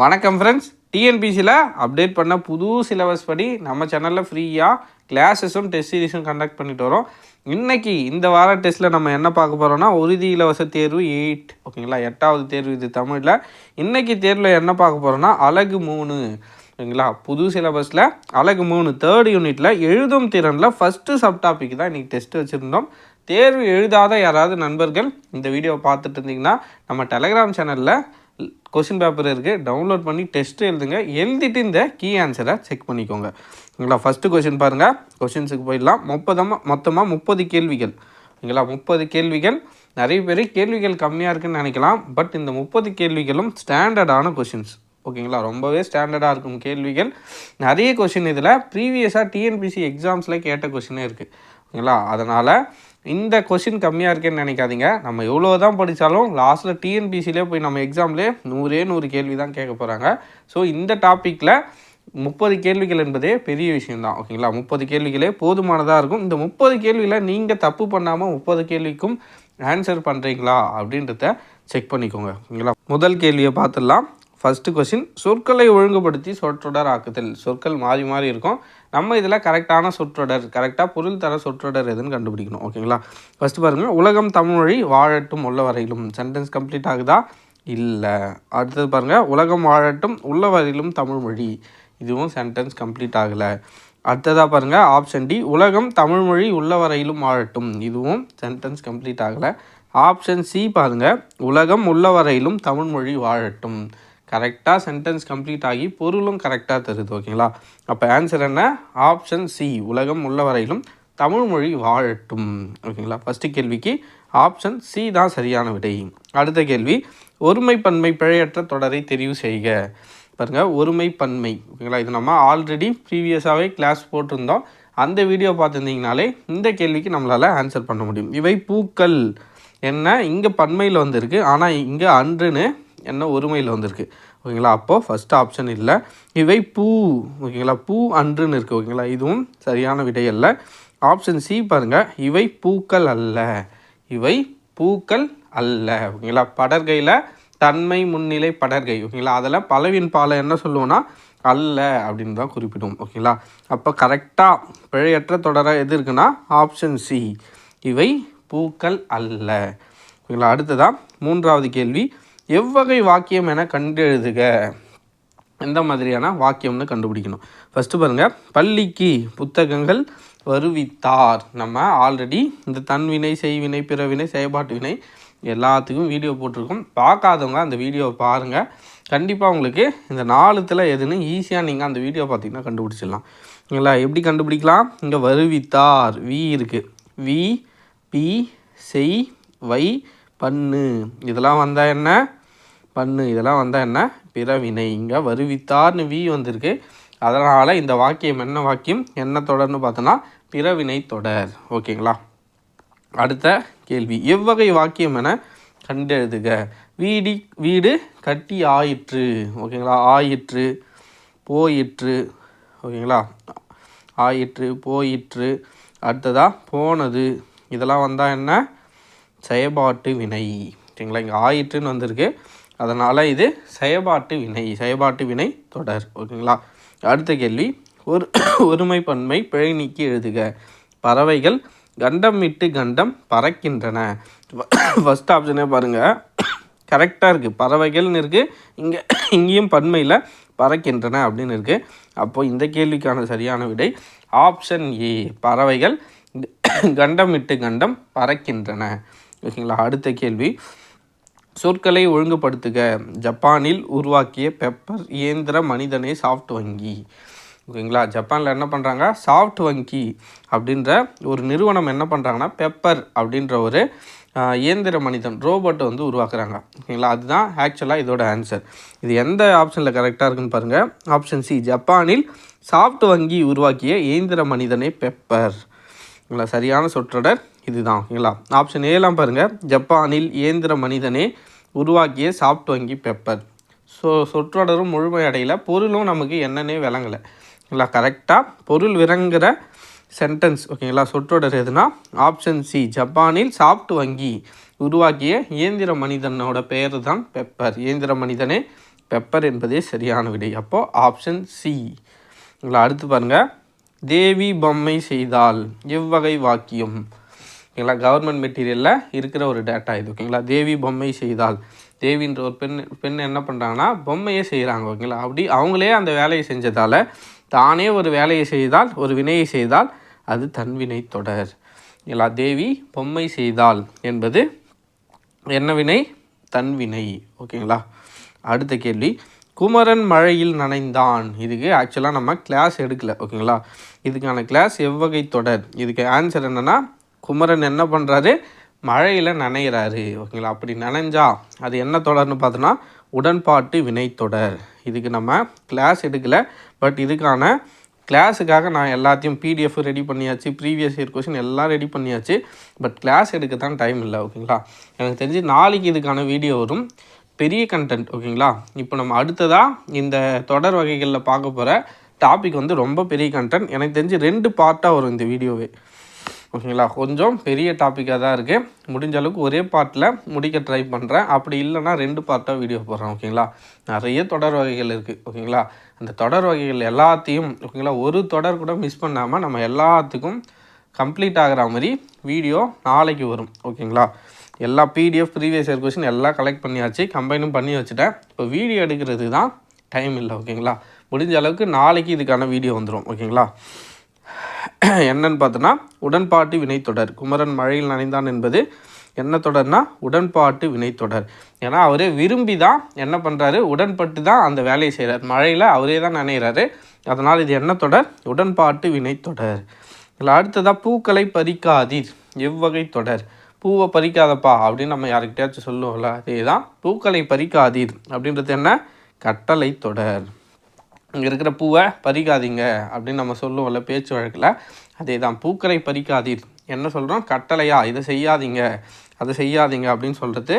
வணக்கம் ஃப்ரெண்ட்ஸ் டிஎன்பிசியில் அப்டேட் பண்ண புது சிலபஸ் படி நம்ம சேனலில் ஃப்ரீயாக கிளாஸஸும் டெஸ்ட் சீரிஸும் கண்டக்ட் பண்ணிட்டு வரோம். இன்றைக்கி இந்த வார டெஸ்ட்டில் நம்ம என்ன பார்க்க போகிறோம்னா உறுதி இலவச தேர்வு எயிட் ஓகேங்களா எட்டாவது தேர்வு இது தமிழில். இன்றைக்கி தேர்வில் என்ன பார்க்க போகிறோம்னா அழகு மூணு ஓகேங்களா புது சிலபஸில் அழகு மூணு தேர்ட் யூனிட்டில் எழுதும் திறனில் ஃபஸ்ட்டு சப் டாபிக் தான் இன்றைக்கி டெஸ்ட் வச்சுருந்தோம். தேர்வு எழுதாத யாராவது நண்பர்கள் இந்த வீடியோவை பார்த்துட்டு இருந்தீங்கன்னா நம்ம டெலகிராம் சேனலில் கொஷின் பேப்பர் இருக்குது டவுன்லோட் பண்ணி டெஸ்ட் எழுதுங்க. எழுதிட்டு இந்த கீ ஆன்சரை செக் பண்ணிக்கோங்க. ஓகேங்களா ஃபஸ்ட்டு கொஷின் பாருங்கள் கொஷின்ஸுக்கு போயிடலாம். முப்பதமாக மொத்தமாக முப்பது கேள்விகள். ஓகேங்களா முப்பது கேள்விகள். நிறைய பேர் கேள்விகள் கம்மியாக இருக்குன்னு நினைக்கலாம். பட் இந்த முப்பது கேள்விகளும் ஸ்டாண்டர்டான கொஷின்ஸ் ஓகேங்களா? ரொம்பவே ஸ்டாண்டர்டாக இருக்கும் கேள்விகள். நிறைய கொஷின் இதில் ப்ரீவியஸாக டிஎன்பிசி எக்ஸாம்ஸில் கேட்ட கொஷினே இருக்குது ஓகேங்களா அதனால் இந்த கொஷின் கம்மியாக இருக்கேன்னு நினைக்காதீங்க. நம்ம எவ்வளோ தான் படித்தாலும் லாஸ்ட்டில் டிஎன்பிசிலே போய் நம்ம எக்ஸாம்லேயே நூறே நூறு கேள்வி தான் கேட்க போகிறாங்க ஸோ இந்த டாப்பிக்கில் முப்பது கேள்விகள் என்பதே பெரிய விஷயம்தான். ஓகேங்களா முப்பது கேள்விகளே போதுமானதாக இருக்கும். இந்த முப்பது கேள்வியில் நீங்கள் தப்பு பண்ணாமல் முப்பது கேள்விக்கும் ஆன்சர் பண்ணுறீங்களா அப்படின்றத செக் பண்ணிக்கோங்க. ஓகேங்களா முதல் கேள்வியை பார்த்துடலாம். ஃபஸ்ட்டு கொஸ்டின் சொற்களை ஒழுங்குபடுத்தி சொற்றொடர் ஆக்குதல். சொற்கள் மாறி மாறி இருக்கும். நம்ம இதில் கரெக்டான சொற்றொடர் கரெக்டாக பொருள் தர சொற்றொடர் எதுன்னு கண்டுபிடிக்கணும் ஓகேங்களா ஃபஸ்ட்டு பாருங்கள் உலகம் தமிழ்மொழி வாழட்டும் உள்ள வரையிலும். சென்டென்ஸ் கம்ப்ளீட் ஆகுதா? இல்லை. அடுத்தது பாருங்கள் உலகம் வாழட்டும் உள்ள வரையிலும் தமிழ்மொழி. இதுவும் சென்டென்ஸ் கம்ப்ளீட் ஆகலை. அடுத்ததாக பாருங்கள் ஆப்ஷன் டி உலகம் தமிழ்மொழி உள்ள வரையிலும் வாழட்டும். இதுவும் சென்டென்ஸ் கம்ப்ளீட் ஆகலை. ஆப்ஷன் சி பாருங்கள் உலகம் உள்ள வரையிலும் தமிழ்மொழி வாழட்டும். கரெக்டாக சென்டென்ஸ் கம்ப்ளீட் ஆகி பொருளும் கரெக்டாக தருது ஓகேங்களா அப்போ ஆன்சர் என்ன? ஆப்ஷன் சி உலகம் உள்ள வரையிலும் தமிழ்மொழி வாழட்டும் ஓகேங்களா ஃபஸ்ட்டு கேள்விக்கு ஆப்ஷன் சி தான் சரியான விடை. அடுத்த கேள்வி ஒருமைப்பன்மை பிழையற்ற தொடரை தெரிவு செய்க. பாருங்கள் ஒருமைப்பன்மை ஓகேங்களா இது நம்ம ஆல்ரெடி ப்ரீவியஸாகவே கிளாஸ் போட்டிருந்தோம். அந்த வீடியோ பார்த்துருந்தீங்கனாலே இந்த கேள்விக்கு நம்மளால் ஆன்சர் பண்ண முடியும். இவை பூக்கள். என்ன? இங்கே பன்மையில் வந்திருக்கு. ஆனால் இங்கே அன்றுன்னு என்ன ஒருமையில் வந்திருக்கு. ஓகேங்களா? அப்போது ஃபஸ்ட் ஆப்ஷன் இல்லை. இவை பூ. ஓகேங்களா? பூ அன்றுன்னு இருக்குது ஓகேங்களா? இதுவும் சரியான விடை அல்ல. ஆப்ஷன் சி பாருங்கள் இவை பூக்கள் அல்ல. இவை பூக்கள் அல்ல. ஓகேங்களா? படர்கையில் தன்மை முன்னிலை படர்கை ஓகேங்களா? அதில் பலவின் பாலை என்ன சொல்லுவோன்னா அல்ல அப்படின்னு தான் குறிப்பிடும் ஓகேங்களா? அப்போ கரெக்டாக பிழையற்ற தொடராக எது இருக்குன்னா ஆப்ஷன் சி இவை பூக்கள் அல்ல. ஓகேங்களா? அடுத்ததாக மூன்றாவது கேள்வி. எவ்வகை வாக்கியம் என கண்டெழுதுக. எந்த மாதிரியான வாக்கியம்னு கண்டுபிடிக்கணும். ஃபஸ்ட்டு பாருங்கள் பள்ளிக்கு புத்தகங்கள் வருவித்தார். நம்ம ஆல்ரெடி இந்த தன்வினை செய்வினை பிறவினை செயல்பாட்டு வினை எல்லாத்துக்கும் வீடியோ போட்டிருக்கோம். பார்க்காதவங்க அந்த வீடியோவை பாருங்கள் கண்டிப்பாக உங்களுக்கு இந்த நாலுத்தில் எதுன்னு ஈஸியாக நீங்கள் அந்த வீடியோ பார்த்தீங்கன்னா கண்டுபிடிச்சிடலாம். இல்லைங்களா எப்படி கண்டுபிடிக்கலாம்? இங்கே வருவித்தார். வி இருக்குது வி பி செய் வை பண்ணு. இதெல்லாம் வந்தால் என்ன? பண்ணு. இதெல்லாம் வந்தால் என்ன? பிறவினை. இங்கே வருவித்தார்னு வி வந்திருக்கு. அதனால் இந்த வாக்கியம் என்ன வாக்கியம்? என்ன தொடர்னு பார்த்தோன்னா பிறவினை தொடர். ஓகேங்களா? அடுத்த கேள்வி. எவ்வகை வாக்கியம் என கண்டெழுதுக. வீடி வீடு கட்டி ஆயிற்று. ஓகேங்களா? ஆயிற்று போயிற்று. ஓகேங்களா? ஆயிற்று போயிற்று. அடுத்ததாக போனது. இதெல்லாம் வந்தால் என்ன? செயல்பாட்டு வினை. ஓகேங்களா? இங்கே ஆயிற்றுன்னு வந்திருக்கு. அதனால் இது செயபாட்டு வினை செயபாட்டு வினை தொடர் ஓகேங்களா? அடுத்த கேள்வி. ஒரு ஒருமை பன்மை பிழை நீக்கி எழுதுக. பறவைகள் கண்டம் விட்டு கண்டம் பறக்கின்றன. ஃபஸ்ட் ஆப்ஷனே பாருங்கள் கரெக்டாக இருக்குது பறவைகள்னு இருக்குது இங்கே இங்கேயும் பன்மையில் பறக்கின்றன அப்படின்னு இருக்குது அப்போது இந்த கேள்விக்கான சரியான விடை ஆப்ஷன் ஏ பறவைகள் கண்டம் விட்டு கண்டம் பறக்கின்றன. ஓகேங்களா? அடுத்த கேள்வி. சொற்களை ஒழுங்குபடுத்துக. ஜப்பானில் உருவாக்கிய பெப்பர் இயந்திர மனிதனே சாஃப்ட் வங்கி. ஓகேங்களா? ஜப்பானில் என்ன பண்ணுறாங்க சாஃப்ட் வங்கி அப்படின்ற ஒரு நிறுவனம் என்ன பண்ணுறாங்கன்னா பெப்பர் அப்படின்ற ஒரு இயந்திர மனிதன் ரோபோட்டை வந்து உருவாக்குறாங்க. ஓகேங்களா? அதுதான் ஆக்சுவலாக இதோட ஆன்சர் இது எந்த ஆப்ஷனில் கரெக்டாக இருக்குன்னு பாருங்கள் ஆப்ஷன் சி ஜப்பானில் சாஃப்ட் வங்கி உருவாக்கிய இயந்திர மனிதனே பெப்பர் சரியான சொற்றொடர். இதுதான் ஓகேங்களா ஆப்ஷன் ஏலாம் பாருங்கள் ஜப்பானில் இயந்திர மனிதனே உருவாக்கிய சாஃப்ட் வங்கி பெப்பர் ஸோ சொற்றொடரும் முழுமையடையில். பொருளும் நமக்கு என்னன்னே விளங்கலை. ஓகேங்களா கரெக்டாக பொருள் விளங்குற சென்டென்ஸ் ஓகேங்களா சொற்றொடர் எதுனா? ஆப்ஷன் சி ஜப்பானில் சாஃப்ட் வங்கி உருவாக்கிய இயந்திர மனிதனோட பெயர் தான் பெப்பர் இயந்திர மனிதனே பெப்பர் என்பதே சரியான விடை. அப்போது ஆப்ஷன் சி உங்களை அடுத்து பாருங்கள் தேவி பொம்மை செய்தால் எவ்வகை வாக்கியம்? ஓகேங்களா? கவர்மெண்ட் மெட்டீரியலில் இருக்கிற ஒரு டேட்டா இது ஓகேங்களா? தேவி பொம்மை செய்தால். தேவின்ற ஒரு பெண் பெண் என்ன பண்ணுறாங்கன்னா பொம்மையே செய்கிறாங்க ஓகேங்களா? அப்படி அவங்களே அந்த வேலையை செஞ்சதால் தானே ஒரு வேலையை செய்தால் ஒரு வினையை செய்தால் அது தன்வினை தொடர். ஓகேங்களா? தேவி பொம்மை செய்தால் என்பது என்ன வினை? தன்வினை ஓகேங்களா? அடுத்த கேள்வி. குமரன் மழையில் நனைந்தான். இதுக்கு ஆக்சுவலாக நம்ம கிளாஸ் எடுக்கல ஓகேங்களா? இதுக்கான கிளாஸ் எவ்வகை தொடர்? இதுக்கு ஆன்சர் என்னென்னா குமரன் என்ன பண்ணுறாரு மழையில் நனைகிறாரு ஓகேங்களா? அப்படி நனைஞ்சா அது என்ன தொடர்னு பார்த்தோன்னா உடன்பாட்டு வினைத்தொடர் இதுக்கு நம்ம கிளாஸ் எடுக்கல. பட் இதுக்கான கிளாஸுக்காக நான் எல்லாத்தையும் பிடிஎஃப் ரெடி பண்ணியாச்சு ப்ரீவியஸ் இயர் கொஷின் எல்லாம் ரெடி பண்ணியாச்சு. பட் கிளாஸ் எடுக்க தான் டைம் இல்லை ஓகேங்களா? எனக்கு தெரிஞ்சு நாளைக்கு இதுக்கான வீடியோ வரும். பெரிய கண்டென்ட் ஓகேங்களா? இப்போ நம்ம அடுத்ததாக இந்த தொடர் வகைகளில் பார்க்க போகிற டாபிக் வந்து ரொம்ப பெரிய கண்டென்ட் எனக்கு தெரிஞ்சு ரெண்டு பார்ட்டாக வரும் இந்த வீடியோவே ஓகேங்களா? கொஞ்சம் பெரிய டாப்பிக்காக தான் இருக்குது முடிஞ்ச அளவுக்கு ஒரே பார்ட்டில் முடிக்க ட்ரை பண்ணுறேன் அப்படி இல்லைன்னா ரெண்டு பார்ட்டாக வீடியோ போடுறேன் ஓகேங்களா? நிறைய தொடர் வகைகள் இருக்குது ஓகேங்களா? அந்த தொடர் வகைகள் எல்லாத்தையும் ஓகேங்களா? ஒரு தொடர் கூட மிஸ் பண்ணாமல் நம்ம எல்லாத்துக்கும் கம்ப்ளீட் ஆகிற மாதிரி வீடியோ நாளைக்கு வரும் ஓகேங்களா? எல்லா பிடிஎஃப் ப்ரீவியஸ் இயர் கொஷின் எல்லாம் கலெக்ட் பண்ணியாச்சு கம்பைனும் பண்ணி வச்சுட்டேன். இப்போ வீடியோ எடுக்கிறது தான் டைம் இல்லை ஓகேங்களா? முடிஞ்ச அளவுக்கு நாளைக்கு இதுக்கான வீடியோ வந்துடும் ஓகேங்களா? என்னன்னு பார்த்தோன்னா உடன்பாட்டு வினைத்தொடர் குமரன் மழையில் நனைந்தான் என்பது என்ன தொடர்னா உடன்பாட்டு வினைத்தொடர் ஏன்னா அவரே விரும்பி தான் என்ன பண்ணுறாரு உடன்பட்டு தான் அந்த வேலையை செய்கிறார் மழையில் அவரே தான் நனைகிறாரு அதனால் இது என்ன தொடர்? உடன்பாட்டு வினைத்தொடர் இதில் அடுத்ததாக பூக்களை பறிக்காதீர். எவ்வகை தொடர்? பூவை பறிக்காதப்பா அப்படின்னு நம்ம யாருக்கிட்டயாச்சும் சொல்லுவோம்ல அதே தான் பூக்களை பறிக்காதீர் அப்படின்றது என்ன? கட்டளை தொடர். இங்கே இருக்கிற பூவை பறிக்காதீங்க அப்படின்னு நம்ம சொல்லுவோம்ல பேச்சு வழக்கில். அதே தான் பூக்களை பறிக்காதீர். என்ன சொல்கிறோம் கட்டளையா? இதை செய்யாதீங்க. அதை செய்யாதீங்க அப்படின்னு சொல்கிறது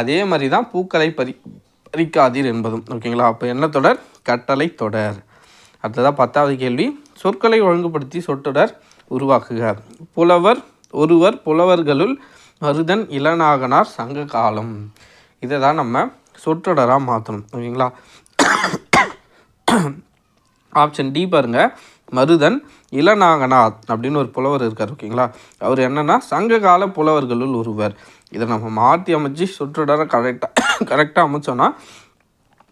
அதே மாதிரி தான் பூக்களை பறி பறிக்காதீர் என்பதும். ஓகேங்களா? அப்போ என்ன தொடர்? கட்டளை தொடர். அடுத்ததாக பத்தாவது கேள்வி. சொற்களை ஒழுங்குபடுத்தி சொற்றொடர் உருவாக்குக. புலவர் ஒருவர் புலவர்களுள் மருதன் இளநாகனார் சங்க காலம். இதை தான் நம்ம சொற்றொடராக மாற்றணும் ஓகேங்களா? ஆப்ஷன் டி பாருங்க. மருதன் இளநாகநாத் அப்படின்னு ஒரு புலவர் இருக்கார் ஓகேங்களா? அவர் என்னென்னா சங்ககால புலவர்களுள் ஒருவர். இதை நம்ம மாற்றி அமைச்சு சுற்றுடர கரெக்டாக கரெக்டாக அமைச்சோன்னா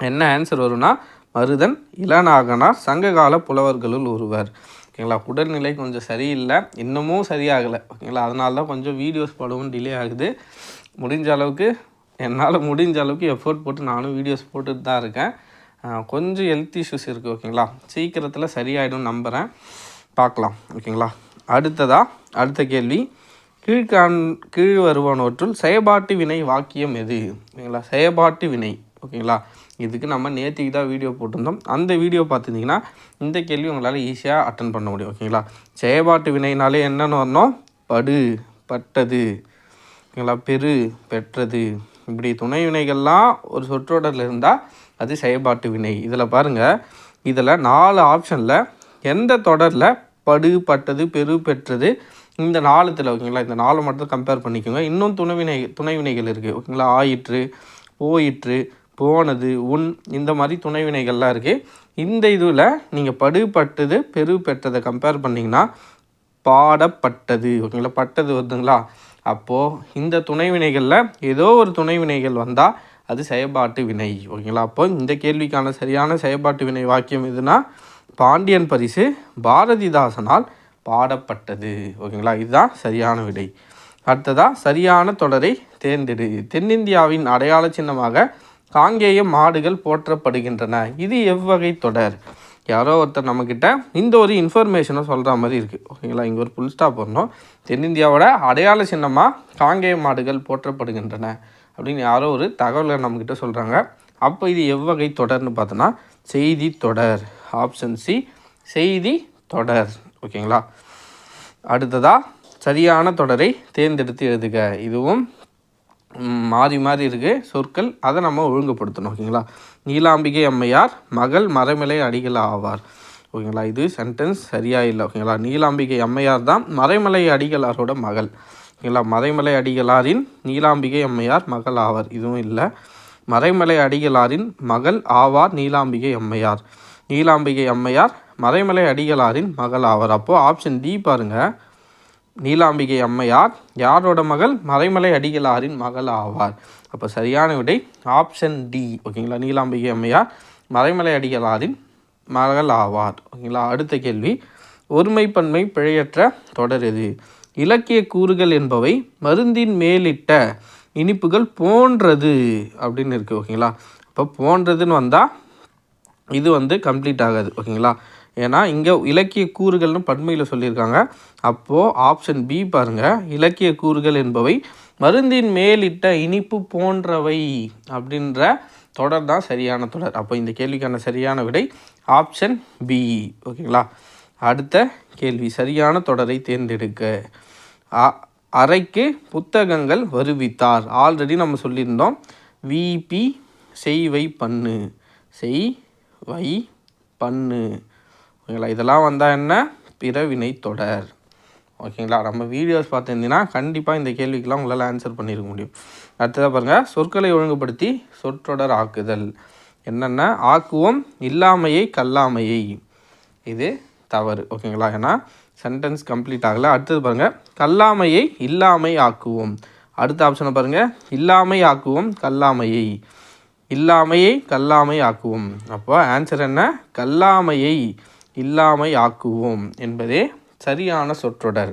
என்ன ஆன்சர் வரும்னா மருதன் இளநாகனார் சங்ககால புலவர்களுள் ஒருவர். ஓகேங்களா? உடல்நிலை கொஞ்சம் சரியில்லை. இன்னமும் சரியாகலை. ஓகேங்களா? அதனால தான் கொஞ்சம் வீடியோஸ் போடவும் டிலே ஆகுது. முடிஞ்ச அளவுக்கு என்னால் முடிஞ்ச அளவுக்கு எஃபோர்ட் போட்டு நானும் வீடியோஸ் போட்டுட்டு தான் இருக்கேன். கொஞ்சம் ஹெல்த் இஷ்யூஸ் இருக்குது ஓகேங்களா சீக்கிரத்தில் சரியாயிடும் நம்புகிறேன் பார்க்கலாம் ஓகேங்களா அடுத்ததா அடுத்த கேள்வி. கீழ்கான் கீழ் வருவனவற்றுள் செயபாட்டு வினை வாக்கியம் எது? ஓகேங்களா செயபாட்டு வினை ஓகேங்களா இதுக்கு நம்ம நேற்றுக்கு தான் வீடியோ போட்டிருந்தோம். அந்த வீடியோ பார்த்துருந்தீங்கன்னா இந்த கேள்வி உங்களால் ஈஸியாக அட்டன் பண்ண முடியும் ஓகேங்களா செயபாட்டு வினைனாலே என்னென்னு வரணும்? படு பட்டது ஓகேங்களா பெரு பெற்றது. இப்படி துணை வினைகள்லாம் ஒரு சொற்றொடரில் இருந்தால் அது செயல்பாட்டு வினை. இதில் பாருங்கள் இதில் நாலு ஆப்ஷனில் எந்த தொடரில் படு பட்டது பெரு பெற்றது இந்த நாலுத்தில் ஓகேங்களா? இந்த நாலு மட்டும் கம்பேர் பண்ணிக்கோங்க. இன்னும் துணைவினை துணைவினைகள் இருக்குது ஓகேங்களா? ஆயிற்று போயிற்று போனது உன் இந்த மாதிரி துணைவினைகள்லாம் இருக்குது இந்த இதில் நீங்கள் படுபட்டது பெரு பெற்றதை கம்பேர் பண்ணிங்கன்னா பாடப்பட்டது. ஓகேங்களா? பட்டது வருதுங்களா? அப்போது இந்த துணைவினைகளில் ஏதோ ஒரு துணைவினைகள் வந்தால் அது செயற்பாட்டு வினை ஓகேங்களா? அப்போ இந்த கேள்விக்கான சரியான செயற்பாட்டு வினை வாக்கியம் எதுனா பாண்டியன் பரிசு பாரதிதாசனால் பாடப்பட்டது ஓகேங்களா? இதுதான் சரியான விடை. அடுத்ததாக சரியான தொடரை தேர்ந்தெடு. தென்னிந்தியாவின் அடையாள சின்னமாக காங்கேய மாடுகள் போற்றப்படுகின்றன. இது எவ்வகை தொடர்? யாரோ ஒருத்தர் நம்மக்கிட்ட இந்த ஒரு இன்ஃபர்மேஷனை சொல்கிற மாதிரி இருக்குது ஓகேங்களா? இங்கே ஒரு புல் ஸ்டாப் வரணும். தென்னிந்தியாவோட அடையாள சின்னமாக காங்கேய மாடுகள் போற்றப்படுகின்றன. அப்படின்னு யாரோ ஒரு தகவலை நம்மக்கிட்ட சொல்கிறாங்க அப்போ இது எவ்வகை தொடர்னு பார்த்தோன்னா செய்தி தொடர் ஆப்ஷன் சி செய்தி தொடர். ஓகேங்களா? அடுத்ததாக சரியான தொடரை தேர்ந்தெடுத்து எழுதுக. இதுவும் மாறி மாறி இருக்கு. சொற்கள் அதை நம்ம ஒழுங்குபடுத்தணும். ஓகேங்களா? நீலாம்பிகை அம்மையார் மகள் மறைமலை அடிகள் ஆவார். ஓகேங்களா? இது சென்டென்ஸ் சரியாக இல்லை. ஓகேங்களா? நீலாம்பிகை அம்மையார் தான் மறைமலை அடிகளாரோட மகள். ஓகேங்களா மறைமலை அடிகளாரின் நீலாம்பிகை அம்மையார் மகள் ஆவார். இதுவும் இல்லை. மறைமலை அடிகளாரின் மகள் ஆவார் நீலாம்பிகை அம்மையார். நீலாம்பிகை அம்மையார் மறைமலை அடிகளாரின் மகள் ஆவார். அப்போது ஆப்ஷன் டி பாருங்கள் நீலாம்பிகை அம்மையார் யாரோட மகள்? மறைமலை அடிகளாரின் மகள் ஆவார். அப்போ சரியான விடை ஆப்ஷன் டி ஓகேங்களா நீலாம்பிகை அம்மையார் மறைமலை அடிகளாரின் மகள் ஆவார். ஓகேங்களா அடுத்த கேள்வி. ஒருமைப்பன்மை பிழையற்ற தொடர் எது? இலக்கிய கூறுகள் என்பவை மருந்தின் மேலிட்ட இனிப்புகள் போன்றது அப்படின்னு இருக்குது ஓகேங்களா? இப்போ போன்றதுன்னு வந்தால் இது வந்து கம்ப்ளீட் ஆகாது ஓகேங்களா? ஏன்னா இங்கே இலக்கிய கூறுகள்னு பன்மையில் சொல்லியிருக்காங்க. அப்போது ஆப்ஷன் பி பாருங்கள் இலக்கிய கூறுகள் என்பவை மருந்தின் மேலிட்ட இனிப்பு போன்றவை அப்படின்ற தொடர் தான் சரியான தொடர். அப்போ இந்த கேள்விக்கான சரியான விடை ஆப்ஷன் பி ஓகேங்களா? அடுத்த கேள்வி சரியான தொடரை தேர்ந்தெடுக்க. அறைக்கு புத்தகங்கள் வருவித்தார். ஆல்ரெடி நம்ம சொல்லியிருந்தோம். விபி செய்வை பண்ணு. செய் வை பண்ணு. ஓகேங்களா? இதெல்லாம் வந்தால் என்ன? பிறவினை தொடர். ஓகேங்களா? நம்ம வீடியோஸ் பார்த்துருந்தீங்கன்னா கண்டிப்பாக இந்த கேள்விக்கெலாம் உங்களால் ஆன்சர் பண்ணியிருக்க முடியும். அடுத்ததாக பாருங்கள் சொற்களை ஒழுங்குபடுத்தி சொற்றொடர் ஆக்குதல். என்னென்ன ஆக்குவோம் இல்லாமையை கல்லாமையை. இது தவறு. ஓகேங்களா? ஏன்னா சென்டென்ஸ் கம்ப்ளீட் ஆகலை. அடுத்தது பாருங்கள் கல்லாமையை இல்லாமை ஆக்குவோம் அடுத்த ஆப்ஷனை பாருங்கள் இல்லாமை ஆக்குவோம் கல்லாமையை. இல்லாமையை கல்லாமை ஆக்குவோம் அப்போ ஆன்சர் என்ன? கல்லாமையை இல்லாமை ஆக்குவோம் என்பதே சரியான சொற்றொடர்.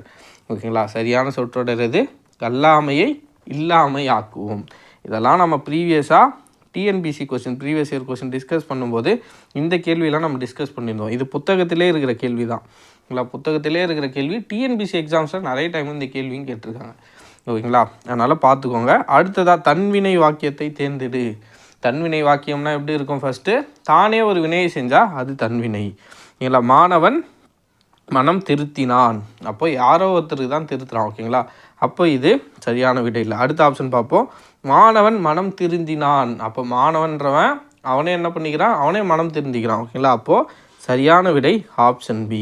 ஓகேங்களா? சரியான சொற்றொடர் எது? கல்லாமையை இல்லாமை ஆக்குவோம் இதெல்லாம் நம்ம ப்ரீவியஸாக TNPSC question previous year question discuss பண்ணும்போது இந்த கேள்வியெல்லாம் நம்ம டிஸ்கஸ் பண்ணியிருந்தோம். இது புத்தகத்திலே இருக்கிற கேள்வி தான் ஓகேங்களா புத்தகத்திலே இருக்கிற கேள்வி டிஎன்பிசி எக்ஸாம்ஸில் நிறைய டைம் இந்த கேள்வியும் கேட்டிருக்காங்க. ஓகேங்களா? அதனால் பார்த்துக்கோங்க. அடுத்ததாக தன்வினை வாக்கியத்தை தேர்ந்தெடு. தன்வினை வாக்கியம்னா எப்படி இருக்கும் ஃபஸ்ட்டு தானே ஒரு வினையை செஞ்சால் அது தன்வினை ஓகேங்களா? மாணவன் மனம் திருத்தினான். அப்போ யாரோ ஒருத்தருக்கு தான் திருத்துறான் ஓகேங்களா? அப்போ இது சரியான விடை இல்லை. அடுத்த ஆப்ஷன் பார்ப்போம். மாணவன் மனம் திருந்தினான். அப்போ மாணவன்றவன் அவனே என்ன பண்ணிக்கிறான்? அவனே மனம் திருந்திக்கிறான் ஓகேங்களா? அப்போது சரியான விடை ஆப்ஷன் பி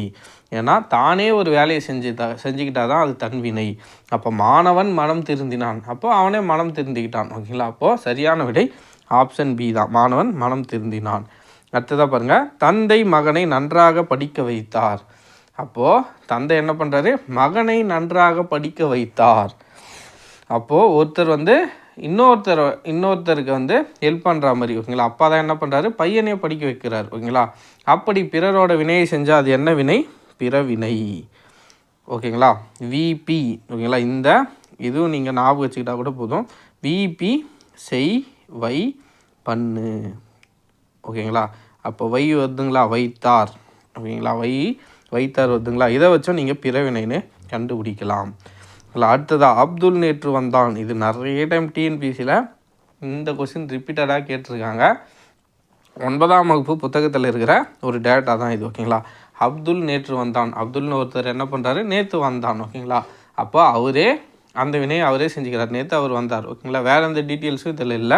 ஏன்னா தானே ஒரு வேலையை செஞ்சுட்டா செஞ்சுக்கிட்டா தான் அது தன்வினை அப்போ மாணவன் மனம் திருந்தினான். அப்போ அவனே மனம் திருந்திக்கிட்டான் ஓகேங்களா? அப்போது சரியான விடை ஆப்ஷன் பி தான். மாணவன் மனம் திருந்தினான். அடுத்ததாக பாருங்கள் தந்தை மகனை நன்றாக படிக்க வைத்தார். அப்போது தந்தை என்ன பண்ணுறாரு மகனை நன்றாக படிக்க வைத்தார். அப்போது ஒருத்தர் வந்து இன்னொருத்தர் இன்னொருத்தருக்கு வந்து ஹெல்ப் பண்ணுற மாதிரி ஓகேங்களா? அப்பா தான் என்ன பண்ணுறாரு பையனையே படிக்க வைக்கிறார் ஓகேங்களா? அப்படி பிறரோட வினையை செஞ்சால் அது என்ன வினை? பிறவினை. ஓகேங்களா? விபி ஓகேங்களா? இந்த இதுவும் நீங்கள் ஞாபகம் வச்சுக்கிட்டா கூட போதும். விபி செய் வை பண்ணு. ஓகேங்களா? அப்போ வை வருதுங்களா? வைத்தார். ஓகேங்களா? வை வைத்தார் வருதுங்களா? இதை வச்சும் நீங்கள் பிறவினைன்னு கண்டுபிடிக்கலாம். இல்லை அடுத்ததாக அப்துல் நேற்று வந்தான். இது நிறைய டைம் டிஎன்பிசியில் இந்த கொஸ்டின் ரிப்பீட்டடாக கேட்டிருக்காங்க. ஒன்பதாம் வகுப்பு புத்தகத்தில் இருக்கிற ஒரு டேட்டா தான் இது ஓகேங்களா? அப்துல் நேற்று வந்தான். அப்துல்னு ஒருத்தர் என்ன பண்ணுறாரு நேற்று வந்தான் ஓகேங்களா? அப்போ அவரே அந்த வினையை அவரே செஞ்சுக்கிறார். நேற்று அவர் வந்தார் ஓகேங்களா? வேறு எந்த டீட்டெயில்ஸும் இதில் இல்லை.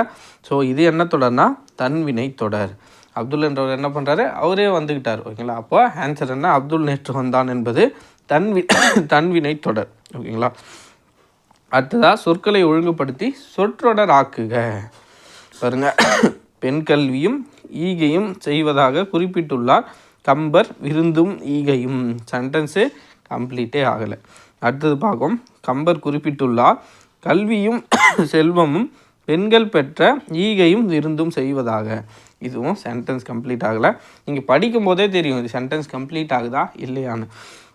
ஸோ இது என்ன தொடர்னா தன்வினை தொடர். அப்துல் என்றவர் என்ன பண்ணுறாரு அவரே வந்துக்கிட்டார் ஓகேங்களா? அப்போ ஆன்சர் என்ன? அப்துல் நேற்று வந்தான் என்பது தன்வி தன்வினை தொடர் ஓகேங்களா? அடுத்ததாக சொற்களை ஒழுங்குபடுத்தி சொற்றொடர் ஆக்குக. பாருங்க பெண் கல்வியும் ஈகையும் செய்வதாக குறிப்பிட்டுள்ளார். கம்பர் விருந்தும் ஈகையும். சென்டென்ஸு கம்ப்ளீட்டே ஆகலை. அடுத்தது பார்க்கும். கம்பர் குறிப்பிட்டுள்ளார் கல்வியும் செல்வமும் பெண்கள் பெற்ற ஈகையும் விருந்தும் செய்வதாக. இதுவும் சென்டென்ஸ் கம்ப்ளீட் ஆகலை. நீங்கள் படிக்கும்போதே தெரியும் இது சென்டென்ஸ் கம்ப்ளீட் ஆகுதா இல்லையான்னு.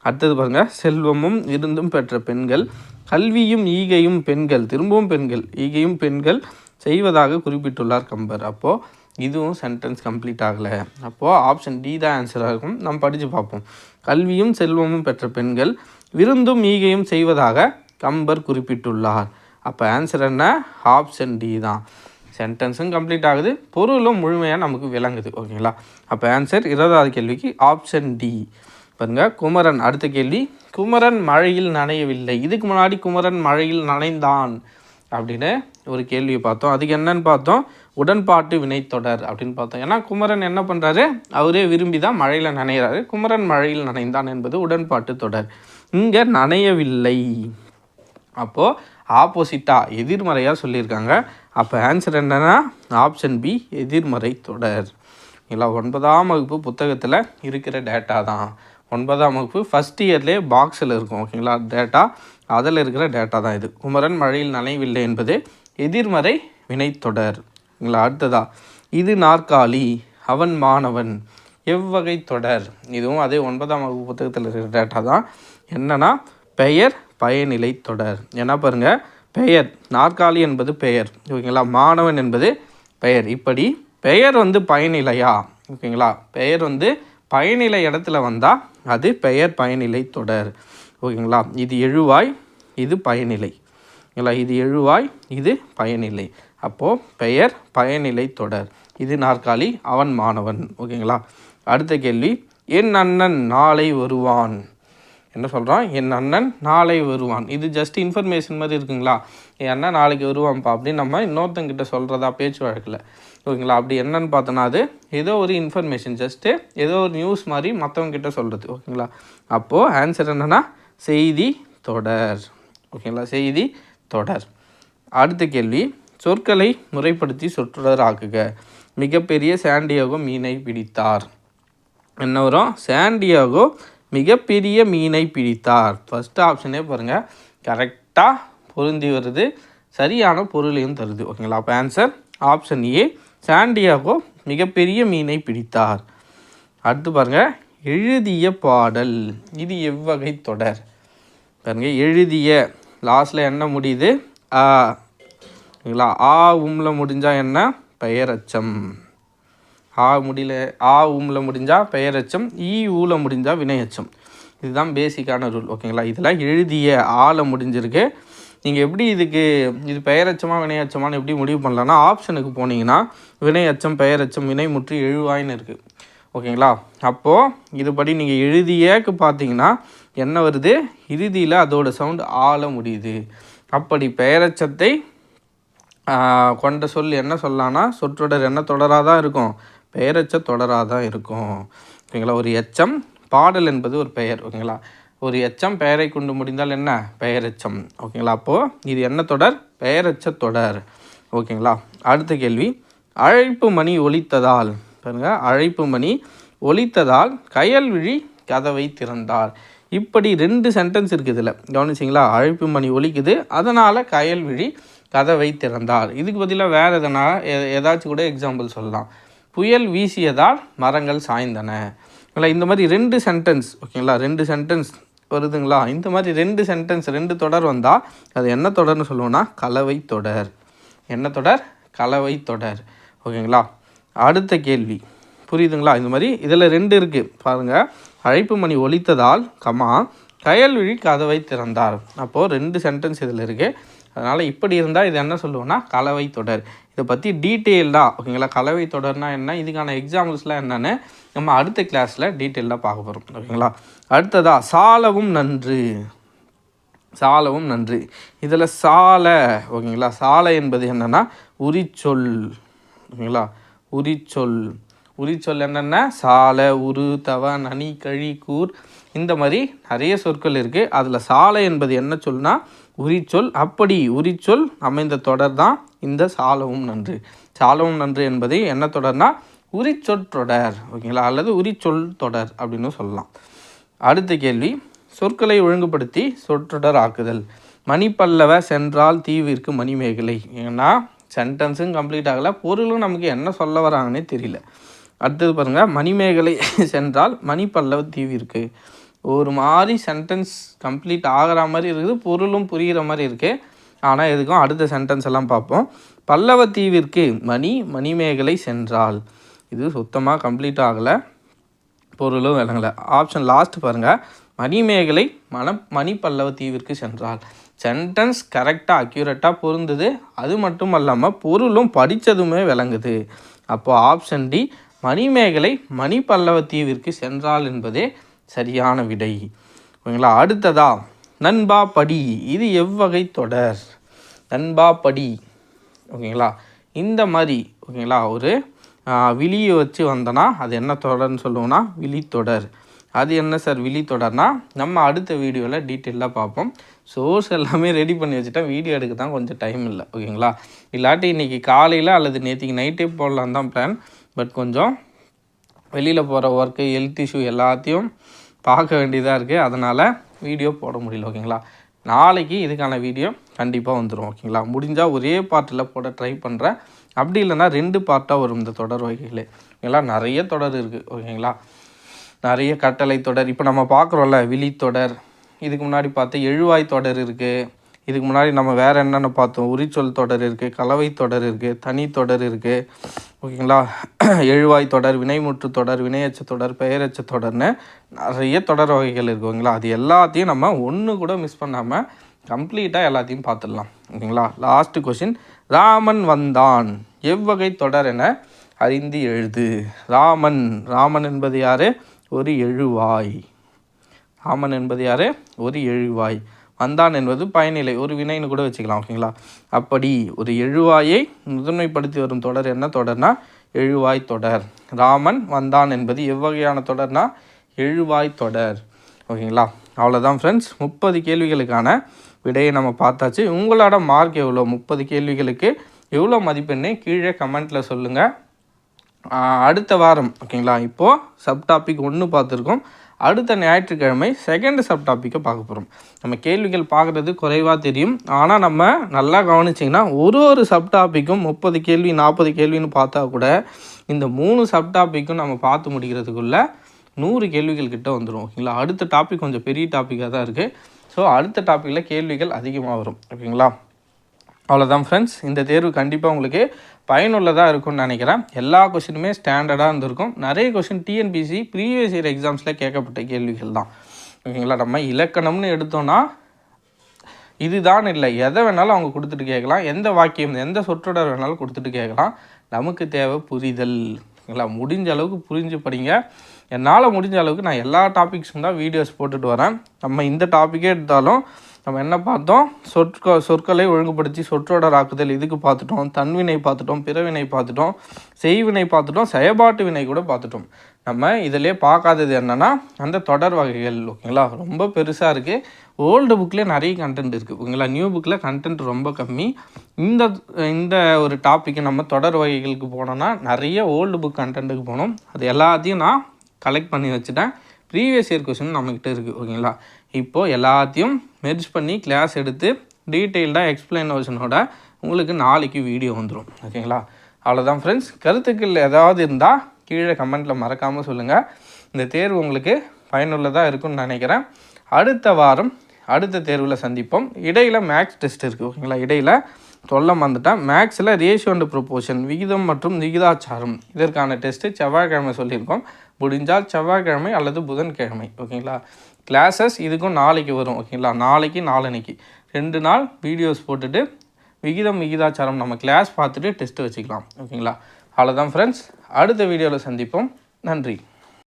அடுத்தது பாருங்கள் செல்வமும் விருந்தும் பெற்ற பெண்கள் கல்வியும் ஈகையும் பெண்கள் திரும்பவும் பெண்கள் ஈகையும் பெண்கள் செய்வதாக குறிப்பிட்டுள்ளார் கம்பர். அப்போது இதுவும் சென்டென்ஸ் கம்ப்ளீட் ஆகலை. அப்போது ஆப்ஷன் டி தான் ஆன்சராக இருக்கும் நம்ம படித்து பார்ப்போம். கல்வியும் செல்வமும் பெற்ற பெண்கள் விருந்தும் ஈகையும் செய்வதாக கம்பர் குறிப்பிட்டுள்ளார். அப்போ ஆன்சர் என்ன? ஆப்ஷன் டி தான். சென்டென்ஸும் கம்ப்ளீட் ஆகுது. பொருளும் முழுமையாக நமக்கு விளங்குது. ஓகேங்களா அப்போ ஆன்சர் இருபதாவது கேள்விக்கு ஆப்ஷன் டி பாருங்க குமரன் அடுத்த கேள்வி. குமரன் மழையில் நனையவில்லை. இதுக்கு முன்னாடி குமரன் மழையில் நனைந்தான். அப்படின்னு ஒரு கேள்வியை பார்த்தோம். அதுக்கு என்னன்னு பார்த்தோம். உடன்பாட்டு வினைத்தொடர் அப்படின்னு பார்த்தோம். ஏன்னா குமரன் என்ன பண்ணுறாரு அவரே விரும்பி தான் மழையில் நனைகிறாரு குமரன் மழையில் நனைந்தான் என்பது உடன்பாட்டு தொடர். இங்கே நனையவில்லை. அப்போது ஆப்போசிட்டாக எதிர்மறையாக சொல்லியிருக்காங்க. அப்போ ஆன்சர் என்னென்னா ஆப்ஷன் பி எதிர்மறை தொடர். இல்லை ஒன்பதாம் வகுப்பு புத்தகத்தில் இருக்கிற டேட்டா தான். ஒன்பதாம் வகுப்பு ஃபஸ்ட் இயர்லேயே பாக்ஸில் இருக்கும் ஓகேங்களா டேட்டா அதில் இருக்கிற டேட்டா தான் இது. குமரன் மழையில் நனைவில்லை என்பது எதிர்மறை வினைத்தொடர். ஓகேங்களா அடுத்ததா. இது நாற்காலி அவன் மாணவன் எவ்வகை தொடர். இதுவும் அதே ஒன்பதாம் வகுப்பு புத்தகத்தில் இருக்கிற டேட்டா தான். என்னன்னா பெயர் பயனிலை தொடர். என்ன பாருங்க பெயர் நாற்காலி என்பது பெயர். ஓகேங்களா? மாணவன் என்பது பெயர். இப்படி பெயர் வந்து பயனிலையா? ஓகேங்களா? பெயர் வந்து பயனிலை இடத்துல வந்தால் அது பெயர் பயனிலை தொடர். ஓகேங்களா? இது எழுவாய் இது பயனிலை. இல்லை இது எழுவாய் இது பயனிலை. அப்போது பெயர் பயனிலை தொடர். இது நாற்காலி அவன் மாணவன். ஓகேங்களா? அடுத்த கேள்வி. என் அண்ணன் நாளை வருவான். என்ன சொல்கிறான் என் அண்ணன் நாளை வருவான். இது ஜஸ்ட் இன்ஃபர்மேஷன் மாதிரி இருக்குங்களா? என் அண்ணன் நாளைக்கு வருவான்ப்பா அப்படின்னு நம்ம இன்னொருத்தங்கிட்ட சொல்கிறதா பேச்சு வழக்கில். ஓகேங்களா? அப்படி என்னன்னு பார்த்தோன்னா அது ஏதோ ஒரு இன்ஃபர்மேஷன் ஜஸ்ட்டு ஏதோ ஒரு நியூஸ் மாதிரி மற்றவங்கிட்ட சொல்கிறது ஓகேங்களா? அப்போது ஆன்சர் என்னென்னா செய்தி தொடர். ஓகேங்களா? செய்தி தொடர். அடுத்த கேள்வி சொற்களை முறைப்படுத்தி சொற்றொடர் ஆக்குக. மிகப்பெரிய சாண்டியாகோ மீனை பிடித்தார். என்ன வரும்? சாண்டியாகோ மிகப்பெரிய மீனை பிடித்தார். ஃபஸ்ட்டு ஆப்ஷனே பாருங்கள் கரெக்டாக பொருந்தி வருது. சரியான பொருளையும் தருது. ஓகேங்களா அப்போ ஆன்சர் ஆப்ஷன் ஏ சாண்டியாகோ மிகப்பெரிய மீனை பிடித்தார். அடுத்து பாருங்கள் எழுதிய பாடல். இது எவ்வகை தொடர்? பாருங்கள் எழுதிய லாஸ்ட்டில் என்ன முடியுது? ஆங்களா ஆ உம்ல முடிஞ்சால் என்ன? பெயரச்சம். ஆ முடியல ஆ உம்ல முடிஞ்சால் பெயரச்சம் ஈ ஊல முடிஞ்சால் வினையச்சம். இதுதான் பேசிக்கான ரூல் ஓகேங்களா? இதெல்லாம் எழுதிய ஆல முடிஞ்சிருக்கு. நீங்கள் எப்படி இதுக்கு இது பெயரச்சமா வினையச்சமானு எப்படி முடிவு பண்ணலான்னா ஆப்ஷனுக்கு போனீங்கன்னா வினையச்சம் பெயரச்சம் வினை முற்று எழுவாயின்னு இருக்குது ஓகேங்களா? அப்போது இதுபடி நீங்கள் எழுதியக்கு பார்த்தீங்கன்னா என்ன வருது? இறுதியில் அதோட சவுண்டு ஆள முடியுது. அப்படி பெயரச்சத்தை கொண்ட சொல் என்ன சொல்லலான்னா சொற்றொடர் என்ன தொடராக தான் இருக்கும்? பெயரச்ச தொடராக தான் இருக்கும். ஓகேங்களா? ஒரு எச்சம் பாடல் என்பது ஒரு பெயர் ஓகேங்களா? ஒரு எச்சம் பெயரை கொண்டு முடிந்தால் என்ன? பெயரெச்சம். ஓகேங்களா? அப்போது இது என்ன தொடர்? பெயரச்ச தொடர். ஓகேங்களா? அடுத்த கேள்வி. அழைப்பு மணி ஒலித்ததால் பாருங்கள் அழைப்பு மணி ஒலித்ததால் கயல்விழி கதவை திறந்தார். இப்படி ரெண்டு சென்டென்ஸ் இருக்குது இதில் கவனிச்சிங்களா? அழைப்பு மணி ஒலிக்குது. அதனால் கயல்விழி கதவை திறந்தார். இதுக்கு பதிலாக வேறு எதனா எ- ஏதாச்சும் கூட எக்ஸாம்பிள் சொல்லலாம். புயல் வீசியதால் மரங்கள் சாய்ந்தன. இல்லை இந்த மாதிரி ரெண்டு சென்டென்ஸ் ஓகேங்களா? ரெண்டு சென்டென்ஸ் வருதுங்களா? இந்த மாதிரி ரெண்டு சென்டென்ஸ் ரெண்டு தொடர் வந்தால் அது என்ன தொடர்னு சொல்லுவோன்னா கலவை தொடர். என்ன தொடர்? கலவை தொடர். ஓகேங்களா? அடுத்த கேள்வி. புரியுதுங்களா? இந்த மாதிரி இதில் ரெண்டு இருக்குது பாருங்கள் அழைப்பு மணி ஒலித்ததால் கமா கயல்விழி கதவை திறந்தார். அப்போது ரெண்டு சென்டென்ஸ் இதில் இருக்குது அதனால் இப்படி இருந்தால் இது என்ன சொல்லுவோன்னா கலவை தொடர். இதை பற்றி டீட்டெயில்டாக ஓகேங்களா? கலவை தொடர்னா என்ன? இதுக்கான எக்ஸாம்பிள்ஸ்லாம் என்னென்னு நம்ம அடுத்த கிளாஸில் டீட்டெயிலாக பார்க்க போகிறோம் ஓகேங்களா? அடுத்ததா சாலவும் நன்று. சாலவும் நன்று. இதில் சாலை ஓகேங்களா? சாலை என்பது என்னென்னா உரிச்சொல். ஓகேங்களா? உரிச்சொல். உரிச்சொல் என்னென்ன? சாலை உரு தவ நனி கழி கூர். இந்த மாதிரி நிறைய சொற்கள் இருக்குது அதில் சாலை என்பது என்ன சொல்னா? உரிச்சொல் அப்படி உரிச்சொல் அமைந்த தொடர் தான் இந்த சாலவும் நன்று. சாலவும் நன்று என்பது என்ன தொடர்னா? உரிச்சொற்றொடர் ஓகேங்களா? அல்லது உரிச்சொல் தொடர் அப்படின்னு சொல்லலாம். அடுத்த கேள்வி. சொற்களை ஒழுங்குபடுத்தி சொற்றொடர் ஆக்குதல். மணிப்பல்லவ சென்றால் தீவிற்கு மணிமேகலை. ஏன்னா சென்டென்ஸும் கம்ப்ளீட் ஆகலை. பொருளும் நமக்கு என்ன சொல்ல வராங்கன்னே தெரியல. அடுத்தது பாருங்கள் மணிமேகலை சென்றால் மணிப்பல்லவ இருக்குது ஒரு மாதிரி சென்டென்ஸ் கம்ப்ளீட் ஆகிற மாதிரி இருக்குது பொருளும் புரிகிற மாதிரி இருக்குது ஆனால் எதுக்கும் அடுத்த சென்டென்ஸ் எல்லாம் பார்ப்போம். பல்லவ தீவிற்கு மணி மணிமேகலை சென்றால். இது சுத்தமாக கம்ப்ளீட் ஆகலை. பொருளும் விளங்கலை. ஆப்ஷன் லாஸ்ட் பாருங்கள் மணிமேகலை மன மணிப்பல்லவ தீவிற்கு சென்றால். சென்டென்ஸ் கரெக்டாக அக்யூரேட்டாக பொருந்தது. அது மட்டும் இல்லாமல் பொருளும் படித்ததுமே விளங்குது. அப்போது ஆப்ஷன் டி மணிமேகலை மணிப்பல்லவ தீவிற்கு சென்றால் என்பதே சரியான விடை. ஓகேங்களா? அடுத்ததா நண்பா படி இது எவ்வகை தொடர்? நண்பா படி. ஓகேங்களா? இந்த மாதிரி ஓகேங்களா ஒரு விழியை வச்சு வந்தோன்னா அது என்ன தொடர்னு சொல்லுவோம்னா விழித்தொடர். அது என்ன சார் விழி தொடர்னா நம்ம அடுத்த வீடியோவில் டீட்டெயிலாக பார்ப்போம். சோர்ஸ் எல்லாமே ரெடி பண்ணி வச்சுட்டேன் வீடியோ எடுக்க தான் கொஞ்சம் டைம் இல்லை. ஓகேங்களா? இல்லாட்டி இன்றைக்கி காலையில் அல்லது நேற்றுக்கு நைட்டே போடலான் தான் பிளான் பட் கொஞ்சம் வெளியில் போகிற ஒர்க்கு ஹெல்த் இஷ்யூ எல்லாத்தையும் பார்க்க வேண்டியதாக இருக்குது அதனால் வீடியோ போட முடியல ஓகேங்களா நாளைக்கு இதுக்கான வீடியோ கண்டிப்பாக வந்துடும் ஓகேங்களா முடிஞ்சால் ஒரே பார்ட்டில் போட ட்ரை பண்ணுறேன் அப்படி இல்லைன்னா ரெண்டு பார்ட்டாக வரும் இந்த தொடர் வகைகளே. ஓகேங்களா நிறைய தொடர் இருக்குது ஓகேங்களா நிறைய கட்டளை தொடர். இப்போ நம்ம பார்க்குறோம்ல விழித்தொடர் இதுக்கு முன்னாடி பார்த்து எழுவாய் தொடர் இருக்குது இதுக்கு முன்னாடி நம்ம வேறு என்னென்ன பார்த்தோம்? உரிச்சொல் தொடர் இருக்குது கலவை தொடர் இருக்குது தனி தொடர் இருக்குது ஓகேங்களா? எழுவாய் தொடர் வினைமுற்று தொடர் வினையச்ச தொடர் பெயரச்ச தொடர்னு நிறைய தொடர் வகைகள் இருக்குது ஓகேங்களா? அது எல்லாத்தையும் நம்ம ஒன்று கூட மிஸ் பண்ணாமல் கம்ப்ளீட்டாக எல்லாத்தையும் பார்த்துடலாம் ஓகேங்களா? லாஸ்ட்டு கொஷின் ராமன் வந்தான். எவ்வகை தொடர் என அறிந்து எழுது. ராமன் ராமன் என்பது யார்? ஒரு எழுவாய். ராமன் என்பது யார்? ஒரு எழுவாய். வந்தான் என்பது பயனிலை. ஒரு வினைன்னு கூட வச்சுக்கலாம் ஓகேங்களா? அப்படி ஒரு எழுவாயை முதன்மைப்படுத்தி வரும் தொடர் என்ன தொடர்னா? எழுவாய் தொடர். ராமன் வந்தான் என்பது எவ்வகையான தொடர்னா? எழுவாய் தொடர். ஓகேங்களா? அவ்வளோதான் ஃப்ரெண்ட்ஸ் முப்பது கேள்விகளுக்கான விடையை நம்ம பார்த்தாச்சு. உங்களோட மார்க் எவ்வளோ? முப்பது கேள்விகளுக்கு எவ்வளோ மதிப்பெண்ணே கீழே கமெண்ட்டில் சொல்லுங்கள் அடுத்த வாரம் ஓகேங்களா? இப்போது சப் டாபிக் ஒன்று பார்த்துருக்கோம். அடுத்த ஞாயிற்றுக்கிழமை செகண்ட் சப் டாப்பிக்கை பார்க்க போகிறோம் நம்ம கேள்விகள் பார்க்குறது குறைவாக தெரியும். ஆனால் நம்ம நல்லா கவனிச்சிங்கன்னா ஒரு ஒரு சப் டாப்பிக்கும் முப்பது கேள்வி நாற்பது கேள்வின்னு பார்த்தா கூட இந்த மூணு சப் டாப்பிக்கும் நம்ம பார்த்து முடிக்கிறதுக்குள்ளே நூறு கேள்விகள் கிட்ட வந்துடும் ஓகேங்களா? அடுத்த டாபிக் கொஞ்சம் பெரிய டாப்பிக்காக தான் இருக்குது ஸோ அடுத்த டாப்பிக்கில் கேள்விகள் அதிகமாக வரும். ஓகேங்களா? அவ்வளோதான் ஃப்ரெண்ட்ஸ் இந்த தேர்வு கண்டிப்பாக உங்களுக்கு பயனுள்ளதாக இருக்கும்னு நினைக்கிறேன். எல்லா கொஷினுமே ஸ்டாண்டர்டாக இருந்திருக்கும். நிறைய கொஷின் டிஎன்பிசி ப்ரீவியஸ் இயர் எக்ஸாம்ஸில் கேட்கப்பட்ட கேள்விகள் தான். ஓகேங்களா நம்ம இலக்கணம்னு எடுத்தோன்னா இதுதான் இல்லை. எதை வேணாலும் அவங்க கொடுத்துட்டு கேட்கலாம். எந்த வாக்கியம் எந்த சொற்றொடர் வேணாலும் கொடுத்துட்டு கேட்கலாம். நமக்கு தேவை புரிதல். ஓகேங்களா முடிஞ்ச அளவுக்கு புரிஞ்சு படிங்க. என்னால் முடிஞ்ச அளவுக்கு நான் எல்லா டாபிக்ஸும் தான் வீடியோஸ் போட்டுட்டு வரேன். நம்ம இந்த டாப்பிக்கே எடுத்தாலும் நம்ம என்ன பார்த்தோம்? சொற்க சொற்களை ஒழுங்குபடுத்தி சொற்றொடர் ஆக்குதல். இதுக்கு பார்த்துட்டோம். தன்வினை பார்த்துட்டோம். பிறவினை பார்த்துட்டோம். செய்வினை பார்த்துட்டோம். செயல்பாட்டு வினை கூட பார்த்துட்டோம். நம்ம இதிலே பார்க்காதது என்னென்னா அந்த தொடர் வகைகள் ஓகேங்களா? ரொம்ப பெருசாக இருக்குது ஓல்டு புக்லேயே நிறைய கண்டென்ட் இருக்குது ஓகேங்களா? நியூ புக்கில் கண்டென்ட் ரொம்ப கம்மி. இந்த இந்த ஒரு டாப்பிக்கு நம்ம தொடர் வகைகளுக்கு போனோம்னா நிறைய ஓல்டு புக் கண்டென்ட்டுக்கு போகணும் அது எல்லாத்தையும் நான் கலெக்ட் பண்ணி வச்சுட்டேன். ப்ரீவியஸ் இயர் கொஷின் நம்மக்கிட்ட இருக்குது ஓகேங்களா? இப்போது எல்லாத்தையும் மெர்ஜ் பண்ணி கிளாஸ் எடுத்து டீட்டெயில்டாக எக்ஸ்பிளனேஷனோட உங்களுக்கு நாளைக்கு வீடியோ வந்துடும் ஓகேங்களா? அவ்வளோதான் ஃப்ரெண்ட்ஸ் கருத்துக்கள் ஏதாவது இருந்தால் கீழே கமெண்ட்டில் மறக்காமல் சொல்லுங்கள் இந்த தேர்வு உங்களுக்கு பயனுள்ளதாக இருக்கும்னு நினைக்கிறேன். அடுத்த வாரம் அடுத்த தேர்வில் சந்திப்போம். இடையில் மேக்ஸ் டெஸ்ட் இருக்குது ஓகேங்களா? இடையில் சொல்ல வந்துட்டேன் மேக்ஸில் ரேஷியோ அண்ட் ப்ரொப்போஷன் விகிதம் மற்றும் விகிதாச்சாரம் இதற்கான டெஸ்ட்டு செவ்வாய்க்கிழமை சொல்லியிருக்கோம். முடிஞ்சால் செவ்வாய்க்கிழமை அல்லது புதன்கிழமை ஓகேங்களா? கிளாஸஸ் இதுக்கும் நாளைக்கு வரும் ஓகேங்களா? நாளைக்கு நாளன்னைக்கு. ரெண்டு நாள் வீடியோஸ் போட்டுட்டு விகிதம் விகிதாச்சாரம் நம்ம கிளாஸ் பார்த்துட்டு டெஸ்ட்டு வச்சுக்கலாம் ஓகேங்களா? அவ்வளோதான் ஃப்ரெண்ட்ஸ் அடுத்த வீடியோவில் சந்திப்போம். நன்றி.